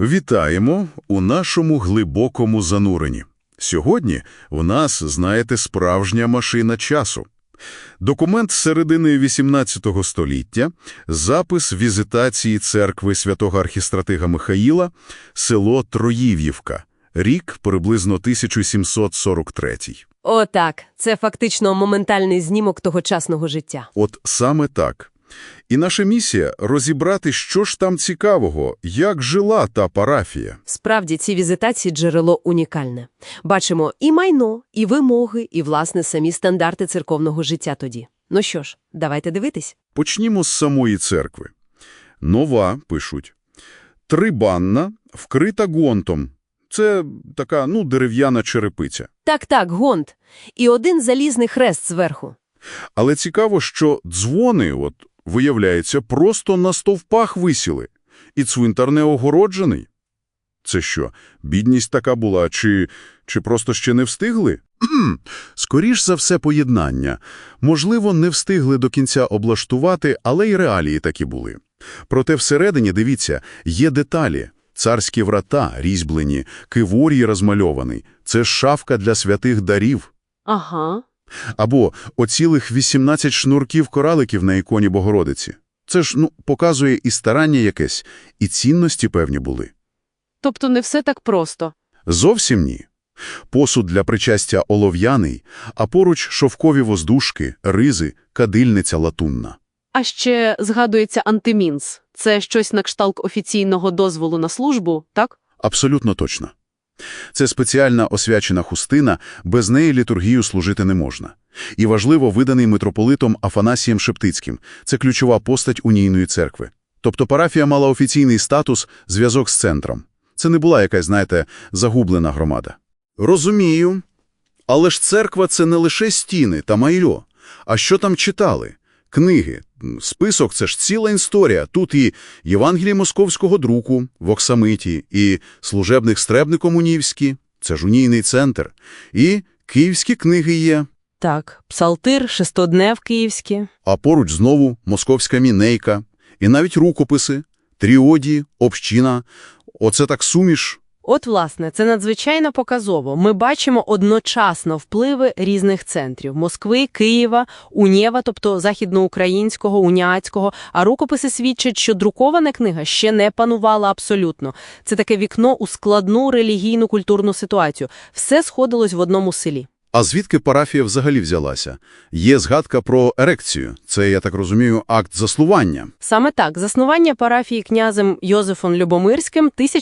Вітаємо у нашому глибокому зануренні. Сьогодні в нас, знаєте, справжня машина часу. Документ середини XVIII століття, запис візитації церкви святого архістратига Михаїла, село Троїв'ївка, рік приблизно 1743. Отак, це фактично моментальний знімок тогочасного життя. От саме так. І наша місія – розібрати, що ж там цікавого, як жила та парафія. Справді, ці візитації джерело унікальне. Бачимо і майно, і вимоги, і, власне, самі стандарти церковного життя тоді. Ну що ж, давайте дивитись. Почнімо з самої церкви. Нова, пишуть. Трибанна, вкрита гонтом. Це така, ну, дерев'яна черепиця. Так-так, гонт. І один залізний хрест зверху. Але цікаво, що дзвони, от, виявляється, просто на стовпах висіли. І цвинтар не огороджений. Це що, бідність така була, чи, чи просто ще не встигли? Скоріш за все поєднання. Можливо, не встигли до кінця облаштувати, але й реалії такі були. Проте всередині, дивіться, є деталі. Царські врата різьблені, киворій розмальований. Це шафка для святих дарів. Ага. Або оцілих 18 шнурків кораликів на іконі Богородиці. Це ж, ну, показує і старання якесь, і цінності певні були. Тобто не все так просто. Зовсім ні. Посуд для причастя олов'яний, а поруч шовкові воздушки, ризи, кадильниця латунна. А ще згадується антимінс. Це щось на кшталт офіційного дозволу на службу, так? Абсолютно точно. Це спеціальна освячена хустина, без неї літургію служити не можна. І важливо виданий митрополитом Афанасієм Шептицьким. Це ключова постать унійної церкви. Тобто парафія мала офіційний статус, зв'язок з центром. Це не була якась, знаєте, загублена громада. Розумію. Але ж церква – це не лише стіни та майро. А що там читали? Книги. Список – це ж ціла історія. Тут і Євангелії московського друку в Оксамиті, і служебних стребником унівські, це ж унійний центр, і київські книги є, Так, псалтир, шестоднев київські. а поруч знову московська мінейка, і навіть рукописи, тріодії, община. Оце так суміш. От, власне, це надзвичайно показово. Ми бачимо одночасно впливи різних центрів – Москви, Києва, Унєва, тобто західноукраїнського, уняцького, а рукописи свідчать, що друкована книга ще не панувала абсолютно. Це таке вікно у складну релігійну культурну ситуацію. Все сходилось в одному селі. А звідки парафія взагалі взялася? Є згадка про ерекцію. Це, я так розумію, акт заслування. Саме так, заснування парафії князем Йозефом Любомирським